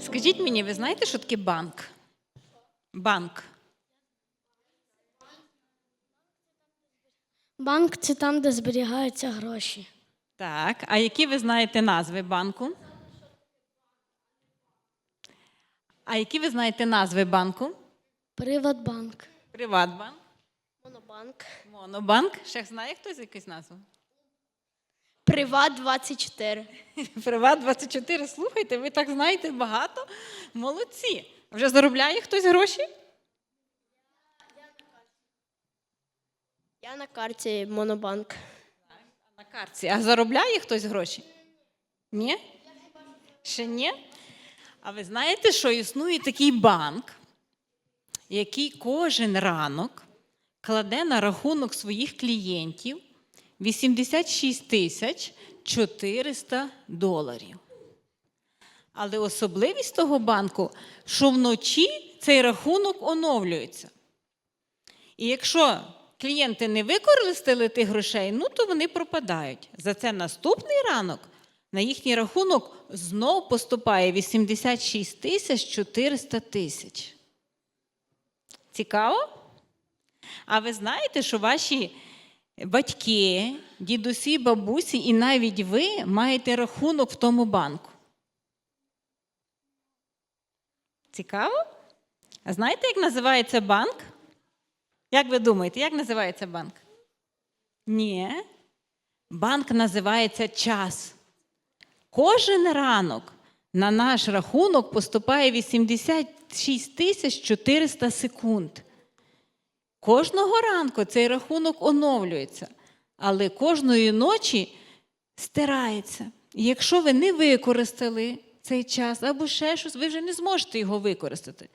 Скажіть мені, ви знаєте, що таке банк? Банк. Банк це там, де зберігаються гроші. Так. А які ви знаєте назви банку? А які ви знаєте назви банку? Приватбанк. Приватбанк, Монобанк. Монобанк. Ще знає хтось якусь назву? Приват 24. Приват 24. Слухайте, ви так знаєте багато. Молодці. Вже заробляє хтось гроші? Я на карті Монобанк. На картці. А заробляє хтось гроші? Ні? Ще ні? А ви знаєте, що існує такий банк, який кожен ранок кладе на рахунок своїх клієнтів 86 тисяч 400 доларів. Але особливість того банку, що вночі цей рахунок оновлюється. І якщо клієнти не використали тих грошей, ну то вони пропадають. За це наступний ранок на їхній рахунок знов поступає 86 тисяч 400 тисяч. Цікаво? А ви знаєте, що ваші батьки, дідусі, бабусі і навіть ви маєте рахунок в тому банку? Цікаво? А знаєте, як називається банк? Як ви думаєте, як називається банк? Ні. Банк називається час. Кожен ранок на наш рахунок поступає 86 тисяч 400 секунд. Кожного ранку цей рахунок оновлюється, але кожної ночі стирається. І якщо ви не використали цей час або ще щось, ви вже не зможете його використати.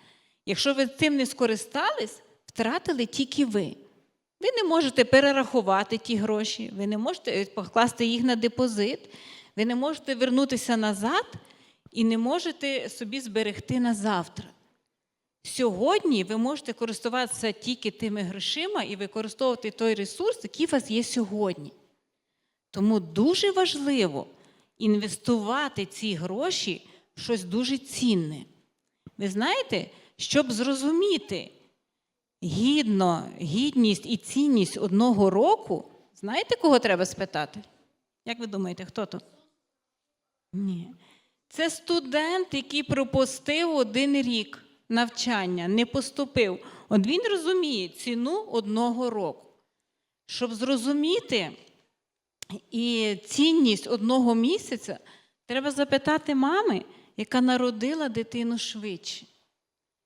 Якщо ви цим не скористались, втратили тільки ви. Ви не можете перерахувати ті гроші, ви не можете покласти їх на депозит, ви не можете вернутися назад і не можете собі зберегти на завтра. Сьогодні ви можете користуватися тільки тими грошима і використовувати той ресурс, який у вас є сьогодні. Тому дуже важливо інвестувати ці гроші в щось дуже цінне. Ви знаєте, щоб зрозуміти гідно, гідність і цінність одного року, знаєте, кого треба спитати? Як ви думаєте, хто то? Ні. Це студент, який пропустив один рік навчання, не поступив. От він розуміє ціну одного року. Щоб зрозуміти і цінність одного місяця, треба запитати мами, яка народила дитину швидше.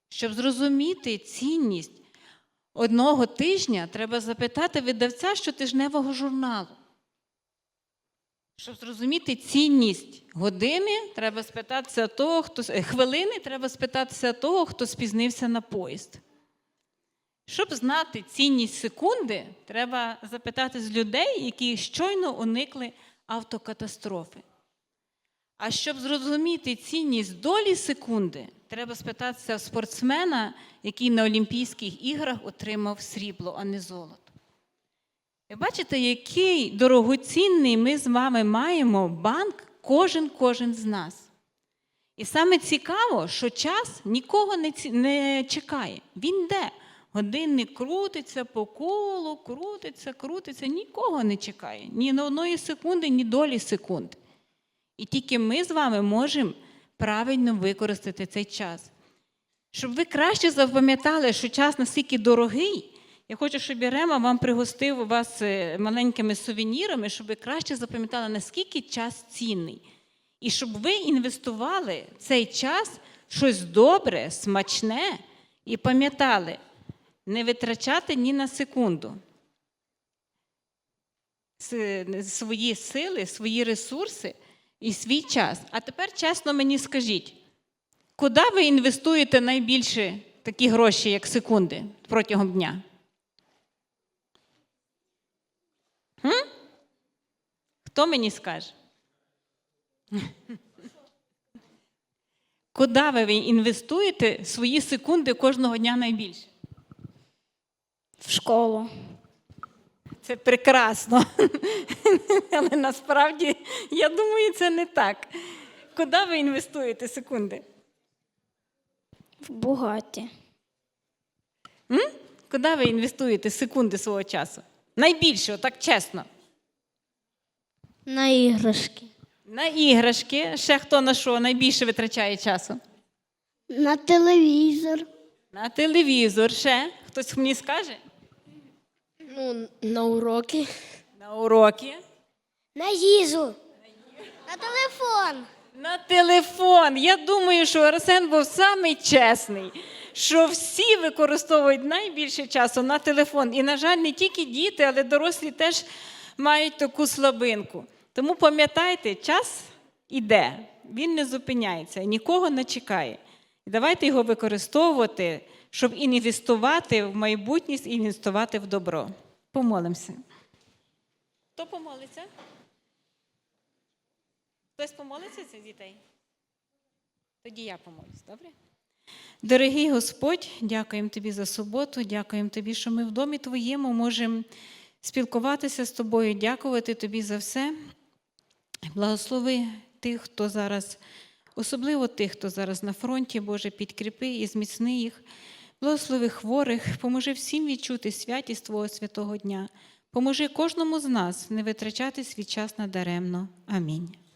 Щоб зрозуміти цінність одного тижня, треба запитати видавця щотижневого журналу. Щоб зрозуміти цінність години, треба спитатися того, хто е, хвилини, треба спитатися того, хто спізнився на поїзд. Щоб знати цінність секунди, треба запитати з людей, які щойно уникли автокатастрофи. А щоб зрозуміти цінність долі секунди, треба спитатися спортсмена, який на Олімпійських іграх отримав срібло, а не золото. Бачите, який дорогоцінний ми з вами маємо банк, кожен кожен з нас. І саме цікаво, що час нікого не, ці- не чекає. Він йде. Годинник крутиться по колу, крутиться, крутиться, нікого не чекає. Ні на одної секунди, ні долі секунди. І тільки ми з вами можемо правильно використати цей час. Щоб ви краще запам'ятали, що час настільки дорогий, я хочу, щоб Ірема вам пригостив вас е, маленькими сувенірами, щоб ви краще запам'ятали, наскільки час цінний. І щоб ви інвестували цей час в щось добре, смачне і пам'ятали, не витрачати ні на секунду свої сили, свої ресурси і свій час. А тепер чесно мені скажіть, куди ви інвестуєте найбільше такі гроші, як секунди протягом дня? Хто мені скаже? Куди ви інвестуєте свої секунди кожного дня найбільше? В школу. Це прекрасно. Але насправді, я думаю, це не так. Куди ви інвестуєте секунди? В Бугаті. М? Куди ви інвестуєте секунди свого часу? Найбільше, так чесно. На іграшки. На іграшки. Ще хто на що найбільше витрачає часу? На телевізор. На телевізор. Ще хтось мені скаже? Ну, на уроки. На уроки. На їжу. На телефон. На телефон. Я думаю, що Арсен був самий чесний, що всі використовують найбільше часу на телефон. І, на жаль, не тільки діти, але дорослі теж мають таку слабинку. Тому пам'ятайте, час іде, він не зупиняється, нікого не чекає. І давайте його використовувати, щоб інвестувати в майбутність і інвестувати в добро. Помолимося. Хто помолиться? Хтось помолиться за дітей? Тоді я помолюсь, добре? Дорогий Господь, дякуємо Тобі за суботу, дякуємо Тобі, що ми в домі Твоєму можемо спілкуватися з Тобою, дякувати Тобі за все. Благослови тих, хто зараз, особливо тих, хто зараз на фронті, Боже, підкріпи і зміцни їх. Благослови хворих, поможи всім відчути святість Твого святого дня. Поможи кожному з нас не витрачати свій час надаремно. Амінь.